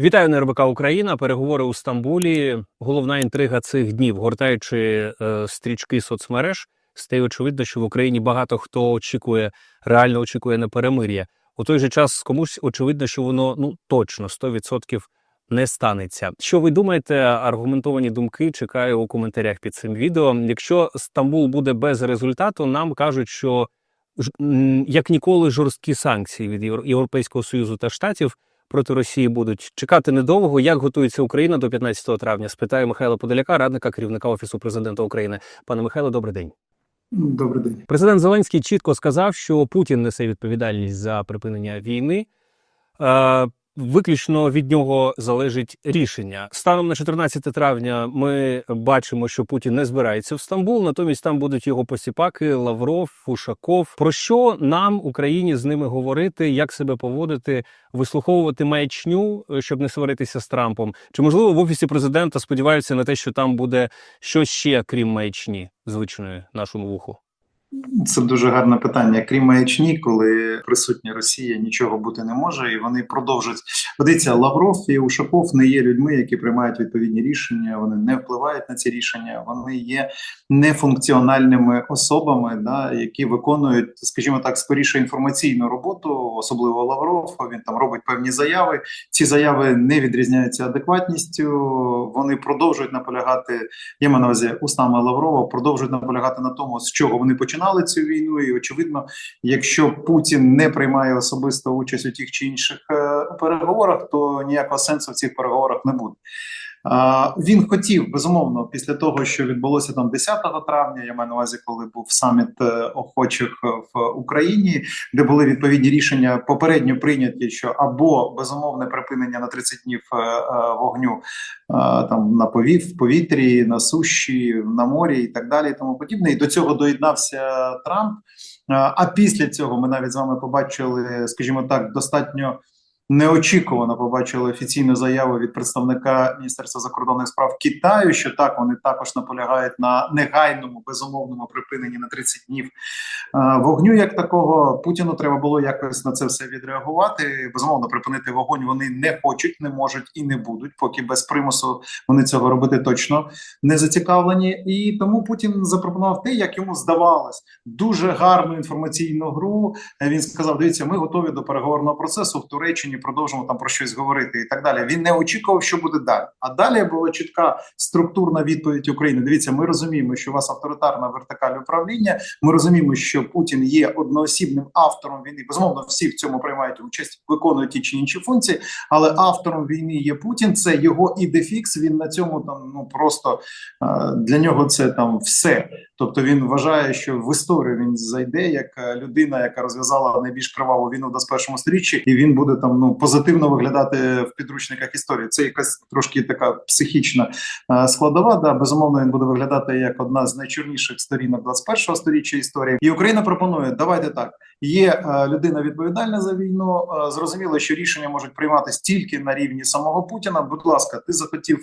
Вітаю на РБК Україна. Переговори у Стамбулі. Головна інтрига цих днів, гортаючи е, стрічки соцмереж, стає очевидно, що в Україні багато хто очікує, реально очікує на перемир'я. У той же час комусь очевидно, що воно ну точно 100% не станеться. Що ви думаєте? Аргументовані думки чекаю у коментарях під цим відео. Якщо Стамбул буде без результату, нам кажуть, що як ніколи жорсткі санкції від Євро- Європейського союзу та штатів проти Росії будуть чекати недовго. Як готується Україна до 15 травня? Спитаю Михайла Подоляка, радника керівника офісу президента України. Пане Михайло, добрий день. Добрий день. Президент Зеленський чітко сказав, що Путін несе відповідальність за припинення війни. Виключно від нього залежить рішення. Станом на 14 травня ми бачимо, що Путін не збирається в Стамбул. Натомість там будуть його посіпаки Лавров, Фушаков. Про що нам, Україні, з ними говорити, як себе поводити, вислуховувати маячню, щоб не сваритися з Трампом? Чи можливо в офісі президента сподіваються на те, що там буде щось ще крім маячні звичної нашому вуху? Це дуже гарне питання. Крім маячні, коли присутня Росія нічого бути не може, і вони продовжують. Подивіться, Лавров і Ушаков не є людьми, які приймають відповідні рішення. Вони не впливають на ці рішення. Вони є нефункціональними особами, да, які виконують, скажімо так, скоріше інформаційну роботу, особливо Лавров. Він там робить певні заяви. Ці заяви не відрізняються адекватністю. Вони продовжують наполягати. Я маю на увазі устами Лаврова, продовжують наполягати на тому, з чого вони починали цю війну. І очевидно, якщо Путін не приймає особисто участь у тих чи інших е, переговорах, то ніякого сенсу в цих переговорах не буде. Він хотів безумовно після того, що відбулося там 10 травня. Я маю на увазі, коли був саміт е, охочих в Україні, де були відповідні рішення попередньо прийняті, що або безумовне припинення на 30 днів е, е, вогню е, там на повів, повітрі, на суші, на морі і так далі, і тому подібне. І до цього доєднався Трамп. Е, А після цього ми навіть з вами побачили, скажімо так, достатньо неочікувано побачили офіційну заяву від представника Міністерства закордонних справ Китаю, що так вони також наполягають на негайному безумовному припиненні на 30 днів е, вогню. Як такого Путіну треба було якось на це все відреагувати. Безумовно, припинити вогонь вони не хочуть, не можуть і не будуть, поки без примусу вони цього робити точно не зацікавлені. І тому Путін запропонував те, як йому здавалось, дуже гарну інформаційну гру. Е, Він сказав: дивіться, ми готові до переговорного процесу в Туреччині. Продовжимо там про щось говорити і так далі. Він не очікував, що буде далі. А далі була чітка структурна відповідь України. Дивіться, ми розуміємо, що у вас авторитарна вертикаль управління. Ми розуміємо, що Путін є одноосібним автором війни. Безумовно, всі в цьому приймають участь, виконують ті чи інші функції. Але автором війни є Путін. Це його ідефікс. Він на цьому там ну просто е, для нього це там все. Тобто він вважає, що в історію він зайде як е, людина, яка розв'язала найбільш криваву війну в 21 сторіччі, і він буде там ну позитивно виглядати в підручниках історії. Це якась трошки така психічна е, складова. Да, безумовно, він буде виглядати як одна з найчорніших сторінок 21 сторіччя історії. І Україна пропонує давайте так. Є е, людина відповідальна за війну. Е, зрозуміло, що рішення можуть прийматися тільки на рівні самого Путіна. Будь ласка, ти захотів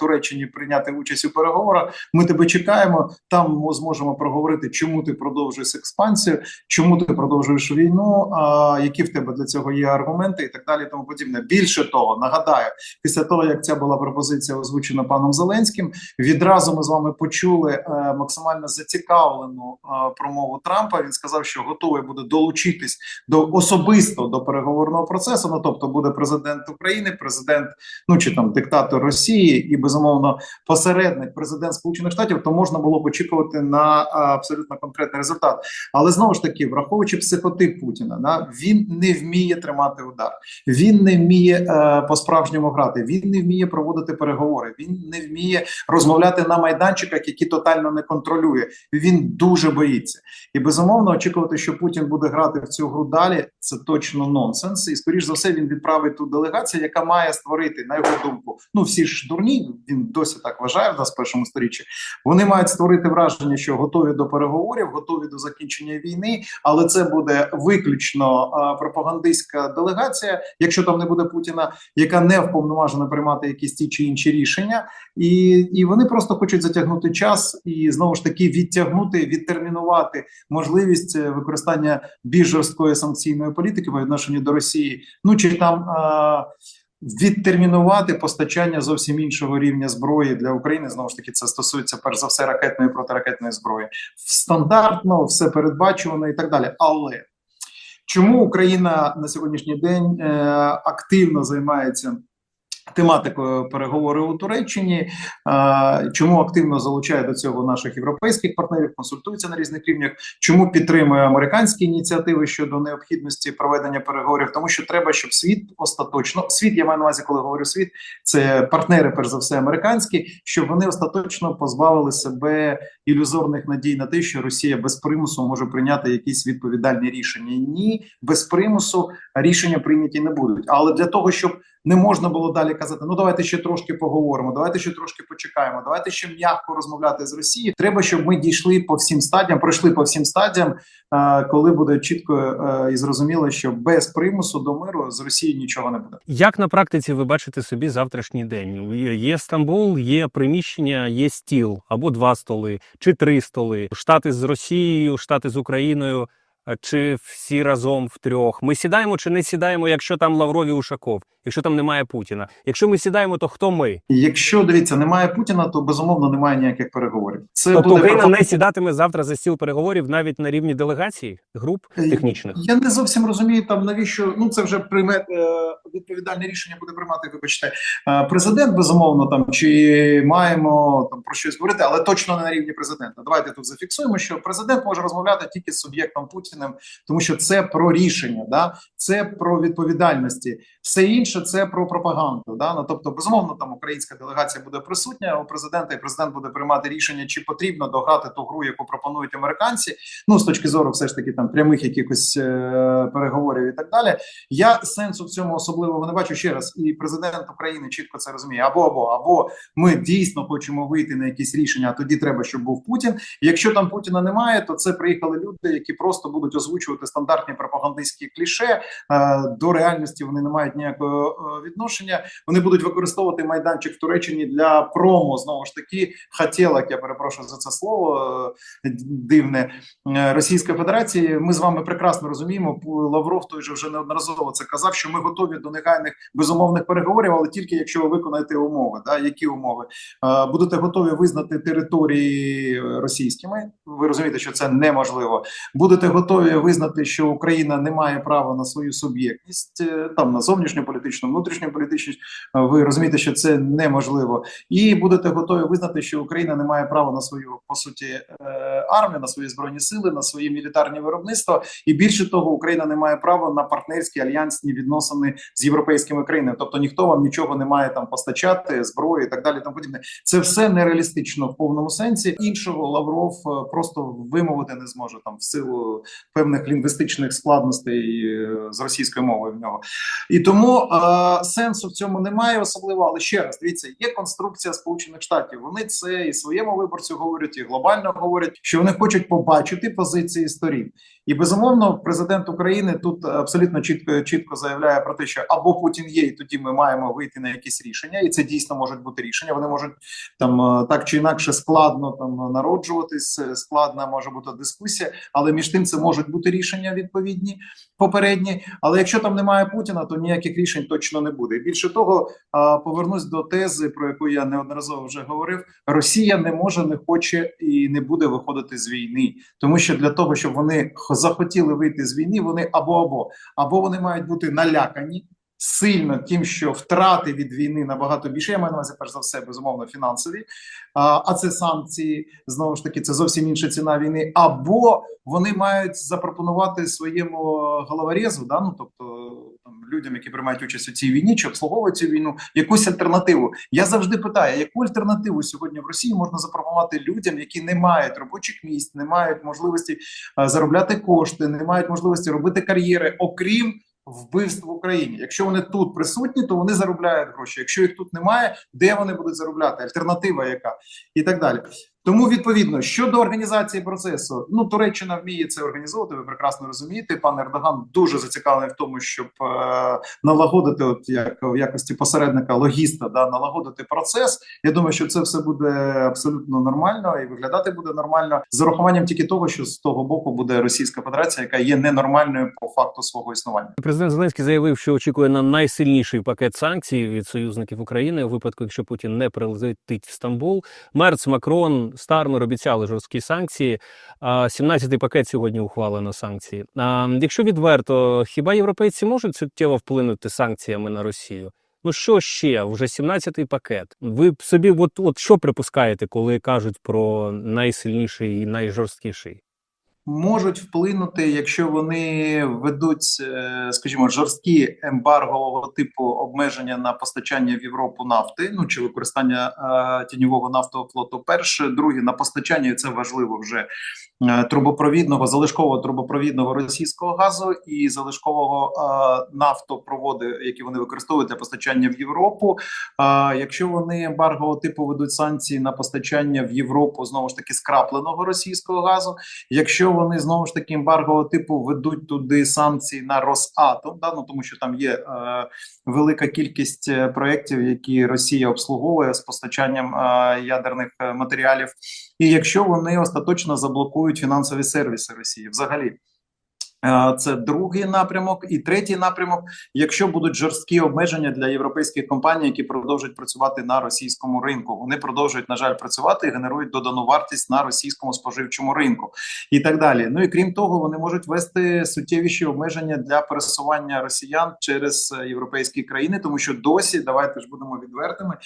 Туреччині прийняти участь у переговорах. Ми тебе чекаємо. Там ми зможемо проговорити, чому ти продовжуєш експансію, чому ти продовжуєш війну, а які в тебе для цього є аргументи, і так далі. і Тому подібне. Більше того, нагадаю, після того як ця була пропозиція озвучена паном Зеленським, відразу ми з вами почули е, максимально зацікавлену е, промову Трампа. Він сказав, що готовий буде долучитись до особисто до переговорного процесу. Ну тобто буде президент України, президент, ну чи там диктатор Росії, і безумовно посередник президент Сполучених Штатів, то можна було б очікувати на а, абсолютно конкретний результат. Але знову ж таки, враховуючи психотип Путіна, да, він не вміє тримати удар, він не вміє е, по-справжньому грати, він не вміє проводити переговори, він не вміє розмовляти на майданчиках, які тотально не контролює. Він дуже боїться. І безумовно очікувати, що Путін буде грати в цю гру далі, це точно нонсенс. І скоріш за все він відправить ту делегацію, яка має створити на його думку. Ну всі ж дурні. Він досі так вважає в 21 сторіччі. Вони мають створити враження, що готові до переговорів, готові до закінчення війни, але це буде виключно а, пропагандистська делегація, якщо там не буде Путіна, яка не вповноважена приймати якісь ті чи інші рішення, і, і вони просто хочуть затягнути час і знову ж таки відтягнути, відтермінувати можливість е, використання більш жорсткої санкційної політики по відношенню до Росії. Ну чи там. А, відтермінувати постачання зовсім іншого рівня зброї для України. Знову ж таки, це стосується перш за все ракетної і протиракетної зброї. Стандартно, все передбачувано і так далі. Але чому Україна на сьогоднішній день е, активно займається? Тематикою переговори у Туреччині, чому активно залучає до цього наших європейських партнерів, консультується на різних рівнях, чому підтримує американські ініціативи щодо необхідності проведення переговорів, тому що треба, щоб світ остаточно світ, я маю на увазі, коли говорю світ, це партнери, перш за все, американські, щоб вони остаточно позбавили себе ілюзорних надій на те, що Росія без примусу може прийняти якісь відповідальні рішення. Ні, без примусу рішення прийняті не будуть. Але для того, щоб не можна було далі казати: ну давайте ще трошки поговоримо, давайте ще трошки почекаємо, давайте ще м'яко розмовляти з Росією. Треба, щоб ми дійшли по всім стадіям, пройшли по всім стадіям, е, коли буде чітко е, і зрозуміло, що без примусу до миру з Росією нічого не буде. Як на практиці ви бачите собі завтрашній день? Є- Стамбул, є приміщення, є стіл або два столи, чи три столи. Штати з Росією, штати з Україною, чи всі разом в трьох. Ми сідаємо чи не сідаємо, якщо там Лавров і Ушаков, якщо там немає Путіна. Якщо ми сідаємо, то хто ми? Якщо дивіться, немає Путіна, то безумовно немає ніяких переговорів. Це Тобто буде Україна не сідатиме завтра за стіл переговорів навіть на рівні делегацій, груп Е, технічних. Я не зовсім розумію там навіщо. Ну це вже прийме е, відповідальне рішення буде приймати. Вибачте, е, президент безумовно там чи маємо там про щось говорити, але точно не на рівні президента. Давайте тут зафіксуємо, що президент може розмовляти тільки з суб'єктом Путіним, тому що це про рішення, да це про відповідальності. Все інше це про пропаганду. Да? Ну, тобто, безумовно, там українська делегація буде присутня у президента, і президент буде приймати рішення, чи потрібно дограти ту гру, яку пропонують американці. Ну з точки зору, все ж таки, там прямих якихось е- переговорів і так далі. Я сенсу в цьому особливого не бачу ще раз. І президент України чітко це розуміє. Або або або ми дійсно хочемо вийти на якісь рішення. А тоді треба, щоб був Путін. Якщо там Путіна немає, то це приїхали люди, які просто будуть озвучувати стандартні пропагандистські кліше. Е, До реальності вони не мають ніякого е, відношення. Вони будуть використовувати майданчик в Туреччині для промо. Знову ж таки, хотілок, я перепрошую за це слово е, дивне е, Російської Федерації. Ми з вами прекрасно розуміємо. Лавров той же вже неодноразово це казав, що ми готові до негайних безумовних переговорів, але тільки якщо ви виконаєте умови. Да, які умови будете готові визнати території російськими? Ви розумієте, що це неможливо. Будете готові визнати, що Україна не має права на свою суб'єктність там на зовнішню політичну, внутрішню політичність. Е, Ви розумієте, що це неможливо, і будете готові визнати, що Україна не має права на свою по суті е, армію, на свої збройні сили, на свої мілітарні виробництва. І більше того, Україна не має права на партнерські альянсні відносини з європейськими країнами. Тобто ніхто вам нічого не має там постачати, зброю і так далі. Тому подібне. Це все нереалістично в повному сенсі. Іншого Лавров е, просто вимовити не зможе там в силу певних лінгвістичних складностей з російською мовою в нього. І тому е, сенсу в цьому немає особливо. Але ще раз дивіться, є конструкція Сполучених Штатів. Вони це і своєму виборцю говорять, і глобально говорять, що вони хочуть побачити позиції сторін. І безумовно, президент України тут абсолютно чітко чітко заявляє про те, що або Путін є, і тоді ми маємо вийти на якісь рішення, і це дійсно можуть бути рішення. Вони можуть там е, так чи інакше складно там народжуватись, е, складна може бути дискусія, але між тим це можуть бути рішення відповідні попередні. Але якщо там немає Путіна, то ніяких рішень точно не буде. Більше того, е, повернусь до тези, про яку я неодноразово вже говорив: Росія не може, не хоче і не буде виходити з війни, тому що для того, щоб вони захотіли вийти з війни, вони або або або вони мають бути налякані. Сильно тим, що втрати від війни набагато більше. Я маю на увазі, перш за все, безумовно, фінансові. А, це санкції знову ж таки, це зовсім інша ціна війни. Або вони мають запропонувати своєму головорезу, да, ну тобто там людям, які приймають участь у цій війні, чи обслуговують цю війну, якусь альтернативу. Я завжди питаю, яку альтернативу сьогодні в Росії можна запропонувати людям, які не мають робочих місць, не мають можливості заробляти кошти, не мають можливості робити кар'єри, окрім вбивств в Україні. Якщо вони тут присутні, то вони заробляють гроші. Якщо їх тут немає, де вони будуть заробляти? Альтернатива яка і так далі. Тому відповідно щодо організації процесу, ну Туреччина вміє це організовувати. Ви прекрасно розумієте. Пан Ердоган дуже зацікавлений в тому, щоб е, налагодити, от як в якості посередника логіста, да налагодити процес. Я думаю, що це все буде абсолютно нормально і виглядати буде нормально з урахуванням тільки того, що з того боку буде Російська Федерація, яка є ненормальною по факту свого існування. Президент Зеленський заявив, що очікує на найсильніший пакет санкцій від союзників України у випадку, якщо Путін не прилетить в Стамбул. Мерц, Макрон, Стармер обіцяли жорсткі санкції. А 17-й пакет сьогодні ухвалено санкції. Якщо відверто, хіба європейці можуть суттєво вплинути санкціями на Росію? Ну що ще? Вже 17-й пакет. Ви собі, от, от що припускаєте, коли кажуть про найсильніший і найжорсткіший? Можуть вплинути, якщо вони ведуть, е, скажімо, жорсткі ембаргового типу обмеження на постачання в Європу нафти, ну чи використання е, тіньового нафтового флоту. Перше, друге на постачання і це важливо вже трубопровідного залишкового трубопровідного російського газу і залишкового е, нафтопроводу, які вони використовують для постачання в Європу. А якщо вони ембаргового типу ведуть санкції на постачання в Європу знову ж таки скрапленого російського газу. Якщо вони знову ж таки ембаргового типу ведуть туди санкції на Росатом, да ну тому що там є е, велика кількість е, проєктів, які Росія обслуговує з постачанням е, ядерних е, матеріалів, і якщо вони остаточно заблокують фінансові сервіси Росії, взагалі. Е, Це другий напрямок, і третій напрямок. Якщо будуть жорсткі обмеження для європейських компаній, які продовжують працювати на російському ринку, вони продовжують на жаль працювати і генерують додану вартість на російському споживчому ринку, і так далі. Ну і крім того, вони можуть вести суттєвіші обмеження для пересування росіян через е, європейські країни, тому що досі давайте ж будемо відвертими.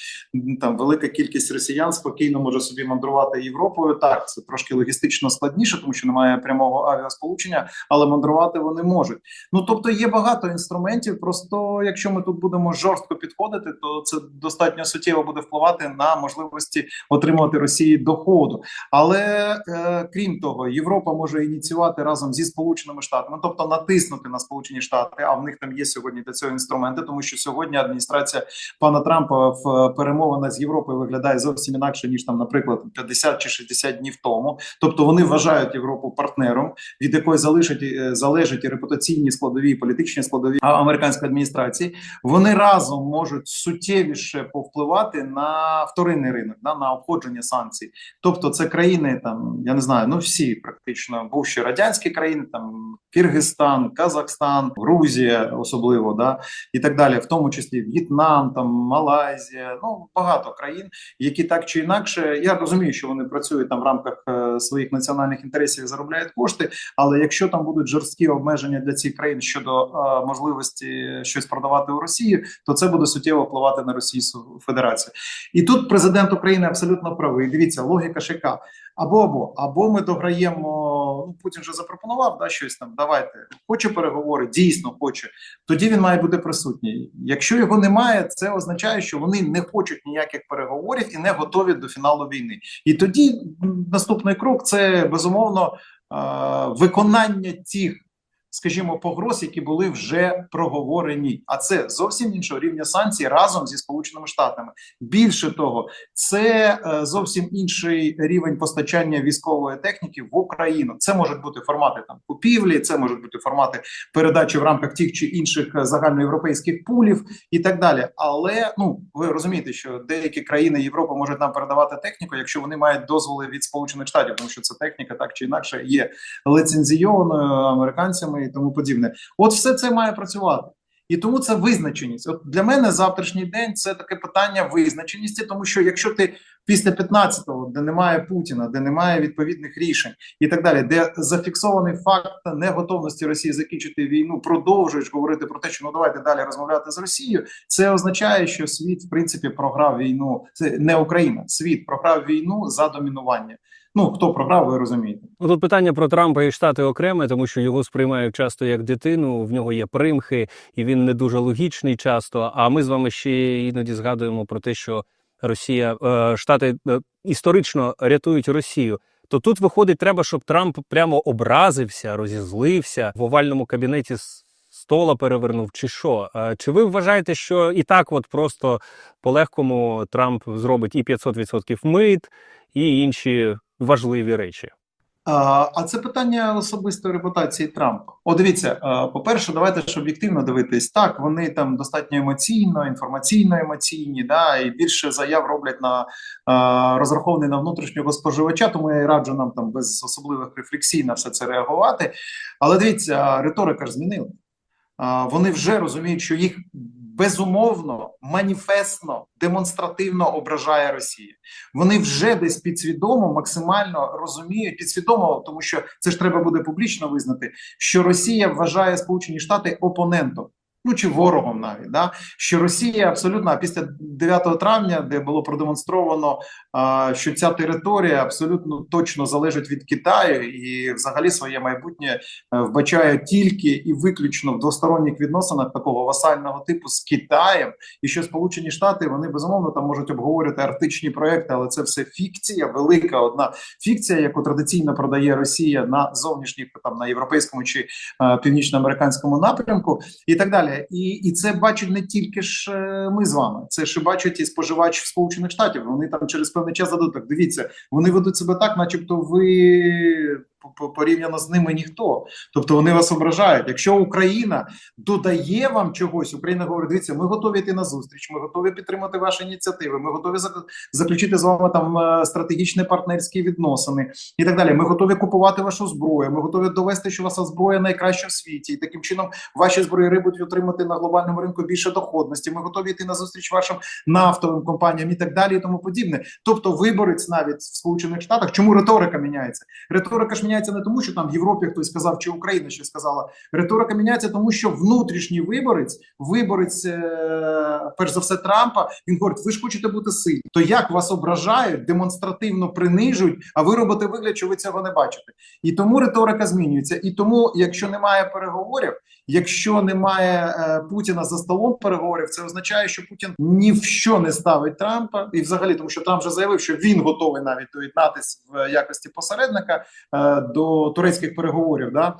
Там велика кількість росіян спокійно може собі мандрувати Європою. Так, це трошки логістично складніше, тому що немає прямого авіасполучення, але мандрувати вони можуть. Ну тобто є багато інструментів. Просто якщо ми тут будемо жорстко підходити, то це достатньо суттєво буде впливати на можливості отримувати Росії доходу. Але е, крім того, Європа може ініціювати разом зі сполученими штатами, тобто натиснути на Сполучені Штати. А в них там є сьогодні для цього інструменти, тому що сьогодні адміністрація пана Трампа в перемовинах з Європою виглядає зовсім інакше ніж там, наприклад, 50 чи 60 днів тому. Тобто вони вважають Європу партнером, від якої залежать е, залежать і репутаційні складові, і політичні складові американської адміністрації. Вони разом можуть суттєвіше повпливати на вторинний ринок, да, на обходження санкцій. Тобто, це країни там, я не знаю, ну всі практично бувші радянські країни, там Киргизстан, Казахстан, Грузія, особливо, да, і так далі, в тому числі В'єтнам, там Малайзія, ну багато країн, які так чи інакше, я розумію, що вони працюють там в рамках е, своїх національних інтересів і заробляють кошти. Але якщо там будуть жорсткі обмеження для цих країн щодо е, можливості щось продавати у Росію, то це буде суттєво впливати на Російську Федерацію. І тут президент України абсолютно правий. Дивіться, логіка ж яка. Або або або ми дограємо. Ну Путін вже запропонував да щось там. Давайте хоче переговори, дійсно хоче. Тоді він має бути присутній. Якщо його немає, це означає, що вони не хочуть ніяких переговорів і не готові до фіналу війни. І тоді наступний крок це безумовно виконання тих. Скажімо, погроз, які були вже проговорені, а це зовсім іншого рівня санкцій разом зі сполученими штатами. Більше того, це е, зовсім інший рівень постачання військової техніки в Україну. Це можуть бути формати там купівлі, це можуть бути формати передачі в рамках тих чи інших е, загальноєвропейських пулів і так далі. Але ну ви розумієте, що деякі країни Європи можуть нам передавати техніку, якщо вони мають дозволи від Сполучених Штатів, тому що ця техніка так чи інакше є лицензійованою американцями і тому подібне. От все це має працювати. І тому це визначеність. От для мене завтрашній день це таке питання визначеності, тому що якщо ти після 15-го, де немає Путіна, де немає відповідних рішень і так далі, де зафіксований факт неготовності Росії закінчити війну, продовжуєш говорити про те, що ну давайте далі розмовляти з Росією. Це означає, що світ в принципі програв війну. Це не Україна, світ програв війну за домінування. Ну хто програв, ви розумієте. Ну, Тут питання про Трампа і Штати окреме, тому що його сприймають часто як дитину. В нього є примхи, і він не дуже логічний часто. А ми з вами ще іноді згадуємо про те, що Росія е, Штати е, історично рятують Росію. То тут виходить, треба, щоб Трамп прямо образився, розізлився в овальному кабінеті. стола перевернув, чи що? Е, Чи ви вважаєте, що і так, от просто по-легкому Трамп зробить і 500% мит, і інші важливі речі? А це питання особистої репутації Трампа. О, дивіться, по-перше, давайте ж об'єктивно дивитись. Так, вони там достатньо емоційно, інформаційно емоційні, да, і більше заяв роблять на розрахований на внутрішнього споживача, тому я і раджу нам там без особливих рефлексій на все це реагувати. Але дивіться, риторика ж змінила. Вони вже розуміють, що їх безумовно, маніфестно, демонстративно ображає Росію. Вони вже десь підсвідомо максимально розуміють, підсвідомо, тому що це ж треба буде публічно визнати, що Росія вважає Сполучені Штати опонентом. Ну чи ворогом навіть да що Росія абсолютно після 9 травня, де було продемонстровано, що ця територія абсолютно точно залежить від Китаю, і взагалі своє майбутнє е, вбачає тільки і виключно в двосторонніх відносинах такого васального типу з Китаєм, і що Сполучені Штати вони безумовно там можуть обговорювати арктичні проекти, але це все фікція, велика одна фікція, яку традиційно продає Росія на зовнішніх там на європейському чи е, північноамериканському напрямку, і так далі. І і це бачать не тільки ж е, ми з вами, це і бачать і споживач Сполучених Штатів. Вони там через певний час зададуть так. Дивіться, вони ведуть себе так, начебто ви порівняно з ними ніхто. Тобто вони вас ображають. Якщо Україна додає вам чогось, Україна говорить: дивіться, ми готові йти на зустріч, ми готові підтримати ваші ініціативи. Ми готові заключити з вами там е, стратегічні партнерські відносини і так далі. Ми готові купувати вашу зброю. Ми готові довести, що ваша зброя найкраща в світі, і таким чином ваші зброєри будуть отримати на глобальному ринку більше доходності. Ми готові йти на зустріч вашим нафтовим компаніям і так далі, і тому подібне. Тобто, виборець навіть в Сполучених Штатах, чому риторика міняється? Риторика ж міняється не тому, що там в Європі хтось сказав, чи Україна щось сказала. Риторика міняється, тому що внутрішній виборець, виборець, е, перш за все, Трампа, він говорить: ви ж хочете бути сильні. То як вас ображають, демонстративно принижують, а ви робите вигляд, що ви цього не бачите. І тому риторика змінюється. І тому, якщо немає переговорів, якщо немає е, Путіна за столом переговорів, це означає, що Путін ні в що не ставить Трампа, і взагалі, тому що Трамп вже заявив, що він готовий навіть доєднатись в якості посередника е, до турецьких переговорів. Да?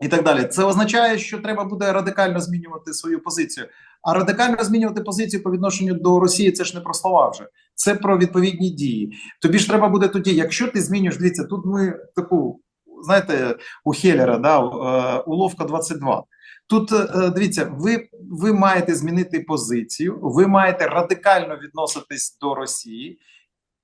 І так далі, це означає, що треба буде радикально змінювати свою позицію. А радикально змінювати позицію по відношенню до Росії це ж не про слова вже, це про відповідні дії. Тобі ж треба буде тоді, якщо ти змінюєш, дивіться, тут ми таку, знаєте, у Хеллера, да, е, уловка 22. Тут е, дивіться, ви, ви маєте змінити позицію, ви маєте радикально відноситись до Росії,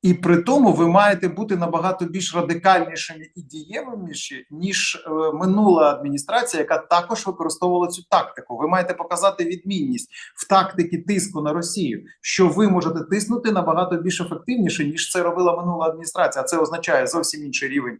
і при тому ви маєте бути набагато більш радикальнішими і дієвиміші, ніж е, минула адміністрація, яка також використовувала цю тактику. Ви маєте показати відмінність в тактикі тиску на Росію, що ви можете тиснути набагато більш ефективніше, ніж це робила минула адміністрація. А це означає зовсім інший рівень е,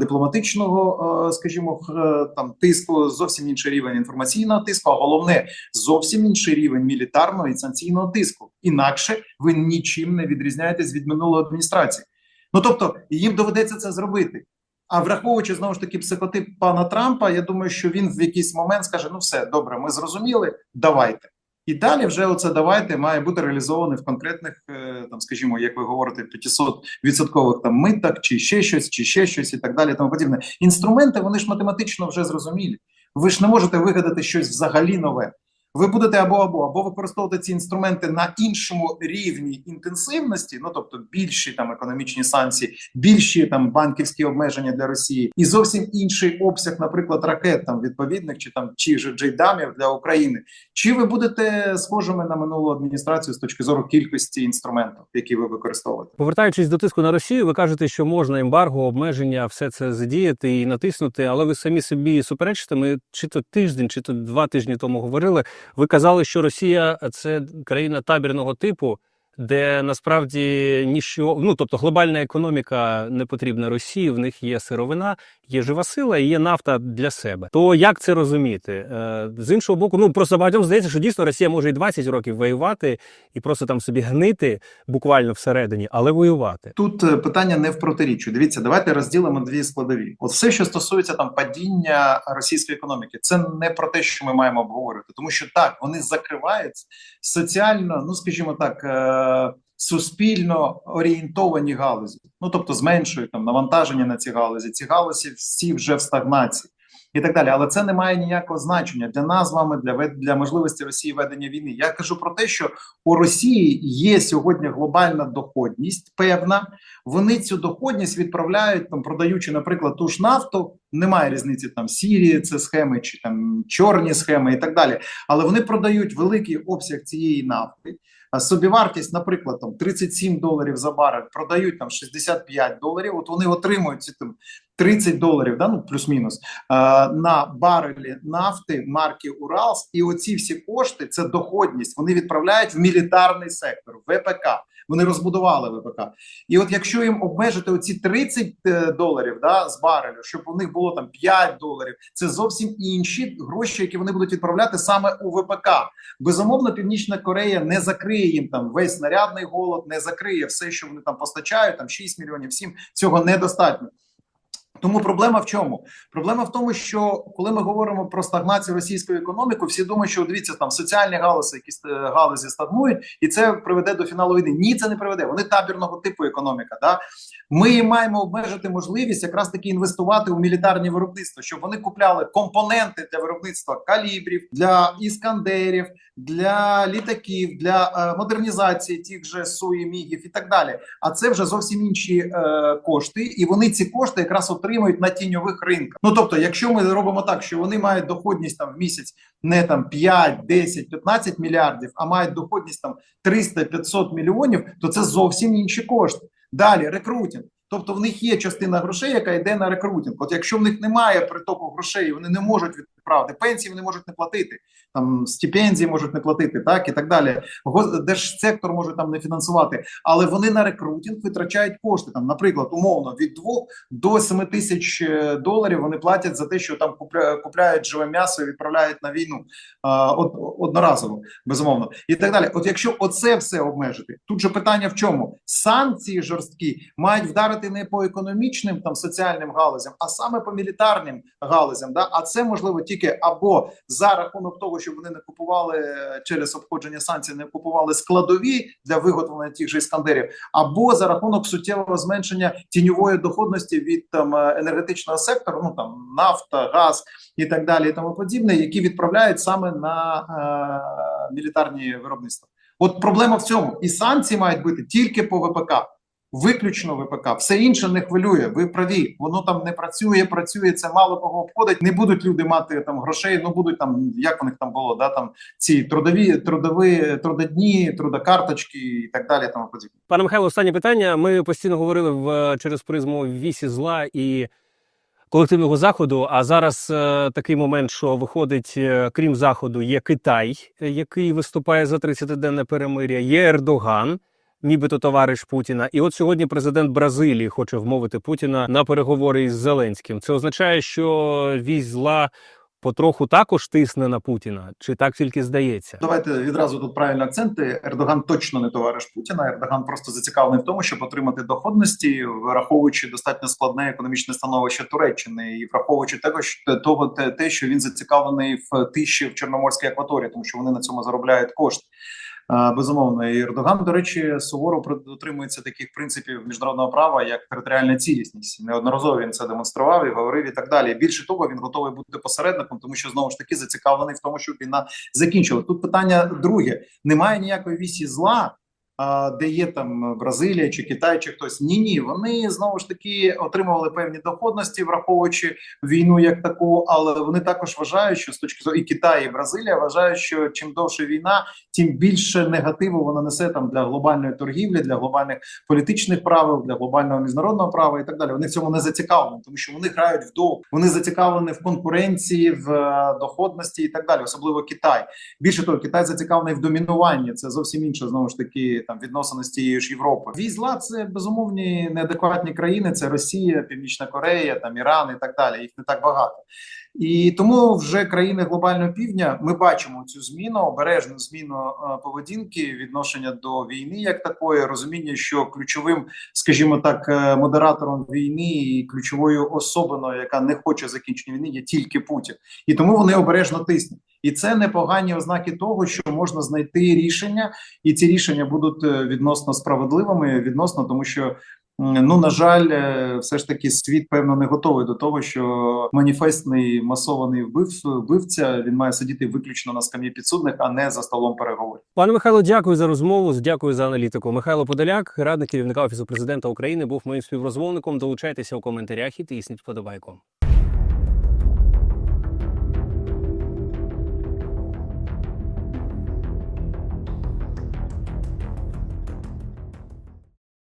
дипломатичного, е, скажімо, е, там тиску, зовсім інший рівень інформаційного тиску, а головне зовсім інший рівень мілітарного і санкційного тиску. Інакше ви нічим не відрізняєтесь від минулої адміністрації. Ну тобто їм доведеться це зробити. А враховуючи знову ж таки психотип пана Трампа, я думаю, що він в якийсь момент скаже: ну все добре, ми зрозуміли, давайте. І далі вже оце давайте має бути реалізоване в конкретних, е, там, скажімо, як ви говорите, 500 відсоткових там митах, чи ще щось, чи ще щось, і так далі. Тому подібне. Інструменти вони ж математично вже зрозумілі. Ви ж не можете вигадати щось взагалі нове. Ви будете або або або використовувати ці інструменти на іншому рівні інтенсивності, ну тобто більші там економічні санкції, більші там банківські обмеження для Росії, і зовсім інший обсяг, наприклад, ракет там відповідних чи там чи ж джейдамів для України. Чи ви будете схожими на минулу адміністрацію з точки зору кількості інструментів, які ви використовуєте? Повертаючись до тиску на Росію, ви кажете, що можна ембарго, обмеження, все це задіяти і натиснути, але ви самі собі суперечите. Ми чи то тиждень, чи то два тижні тому говорили. Ви казали, що Росія це країна табірного типу, де насправді ніщо, ну тобто глобальна економіка не потрібна Росії. В них є сировина, є жива сила і є нафта для себе. То як це розуміти? Е, З іншого боку, ну просто багатьом здається, що дійсно Росія може і 20 років воювати і просто там собі гнити буквально всередині, але воювати. Тут е, питання не в протиріччю. Дивіться, давайте розділимо дві складові. От все, що стосується там падіння російської економіки, це не про те, що ми маємо обговорювати, тому що так вони закриваються соціально, ну скажімо так. Суспільно орієнтовані галузі, ну тобто зменшують там навантаження на ці галузі. Ці галузі всі вже в стагнації. і так далі. Але це не має ніякого значення для нас з вами, для для можливості Росії ведення війни. Я кажу про те, що у Росії є сьогодні глобальна доходність певна. Вони цю доходність відправляють там, продаючи, наприклад, ту ж нафту. Немає різниці там сірі, це схеми чи там чорні схеми і так далі. Але вони продають великий обсяг цієї нафти. Собівартість, наприклад, там 37 доларів за барель, продають там 65 доларів. От вони отримують ці там 30 доларів, да, ну плюс-мінус е, на барелі нафти марки Уралс. І оці всі кошти це доходність. Вони відправляють в мілітарний сектор, ВПК. Вони розбудували ВПК. І от якщо їм обмежити оці 30 е, доларів да, з барелю, щоб у них було там 5 доларів, це зовсім інші гроші, які вони будуть відправляти саме у ВПК. Безумовно, Північна Корея не закриє їм там весь снарядний голод, не закриє все, що вони там постачають, там 6 мільйонів, 7, цього недостатньо. Тому проблема в чому? Проблема в тому, що коли ми говоримо про стагнацію російської економіки, всі думають, що дивіться, там соціальні галузі, які е, галузі стагнують, і це приведе до фіналу війни. Ні, це не приведе. Вони табірного типу економіка. Да? Ми маємо обмежити можливість якраз таки інвестувати у мілітарні виробництва, щоб вони купляли компоненти для виробництва калібрів, для іскандерів, для літаків, для е, модернізації тих же суї, мігів і так далі. А це вже зовсім інші е, кошти, і вони ці кошти якраз отримують на тіньових ринках. Ну тобто, якщо ми робимо так, що вони мають доходність там в місяць не там 5, 10, 15 мільярдів, а мають доходність там 300-500 мільйонів, то це зовсім інші кошти. Далі рекрутинг. Тобто в них є частина грошей, яка йде на рекрутинг. От якщо в них немає притоку грошей, вони не можуть відправити пенсії, вони можуть не платити, там стипендії можуть не платити, так і так далі. Держсектор може там не фінансувати, але вони на рекрутинг витрачають кошти. Там, наприклад, умовно від 2 до 7 тисяч е, доларів вони платять за те, що там купляють живе м'ясо і відправляють на війну а, од, одноразово, безумовно, і так далі. От якщо оце все обмежити, тут же питання в чому санкції жорсткі мають вдарити не по економічним там соціальним галузям, а саме по мілітарним галузям. Да? А це можливо тільки або за рахунок того, що вони не купували е, через обходження санкцій, не купували складові для виготовлення тих же іскандерів, або за рахунок суттєвого зменшення тіньової доходності від там е, енергетичного сектору, ну там нафта, газ і так далі, і тому подібне, які відправляють саме на е, мілітарні виробництва. От проблема в цьому, і санкції мають бути тільки по ВПК. Виключно ВПК, все інше не хвилює. Ви праві, воно там не працює, працює це мало кого обходить. Не будуть люди мати там грошей. Ну будуть там, як у них там було, да там ці трудові, трудові, трудодні, трудокарточки і так далі. Тому подібне. Пане Михайло, останнє питання. Ми постійно говорили в через призму вісі зла і колективного заходу. А зараз е, такий момент, що виходить, е, крім заходу, є Китай, який виступає за 30-денне перемиря, є Ердоган. Нібито товариш Путіна, і от сьогодні президент Бразилії хоче вмовити Путіна на переговори із Зеленським. Це означає, що вісь зла потроху також тисне на Путіна, чи так тільки здається? Давайте відразу тут правильні акценти. Ердоган точно не товариш Путіна. Ердоган просто зацікавлений в тому, щоб отримати доходності, враховуючи достатньо складне економічне становище Туреччини, і враховуючи що того те, що він зацікавлений в тиші в Чорноморській акваторії, тому що вони на цьому заробляють кошти. А, Безумовно, і Ердоган, до речі, суворо дотримується таких принципів міжнародного права, як територіальна цілісність. Неодноразово він це демонстрував і говорив, і так далі. Більше того, він готовий бути посередником, тому що знову ж таки зацікавлений в тому, щоб війна закінчила. Тут питання друге: немає ніякої вісі зла. Де є там Бразилія чи Китай, чи хтось ні, ні, вони знову ж таки отримували певні доходності, враховуючи війну як таку, але вони також вважають, що з точки зору і Китай, і Бразилія вважають, що чим довше війна, тим більше негативу вона несе там для глобальної торгівлі, для глобальних політичних правил, для глобального міжнародного права і так далі. Вони в цьому не зацікавлені, тому що вони грають в довг. Вони зацікавлені в конкуренції, в е, доходності і так далі, особливо Китай. Більше того, Китай зацікавлений в домінуванні. Це зовсім інше знову ж таки там відносини з тією ж Європою. Візла це безумовні неадекватні країни. Це Росія, Північна Корея, там Іран і так далі. Їх не так багато. І тому вже країни глобального півдня ми бачимо цю зміну, обережну зміну е, поведінки, відношення до війни, як такої, розуміння, що ключовим, скажімо так, е, модератором війни і ключовою особиною, яка не хоче закінчення війни, є тільки Путін, і тому вони обережно тиснуть. І це непогані ознаки того, що можна знайти рішення, і ці рішення будуть е, відносно справедливими, відносно тому, що Ну, на жаль, е, все ж таки світ певно не готовий до того, що маніфестний масований вбив, вбивця він має сидіти виключно на скам'ї підсудних, а не за столом переговорів. Пане Михайло, дякую за розмову. Дякую за аналітику. Михайло Подоляк, радник керівника офісу президента України, був моїм співрозмовником. Долучайтеся у коментарях і тисніть вподобайку.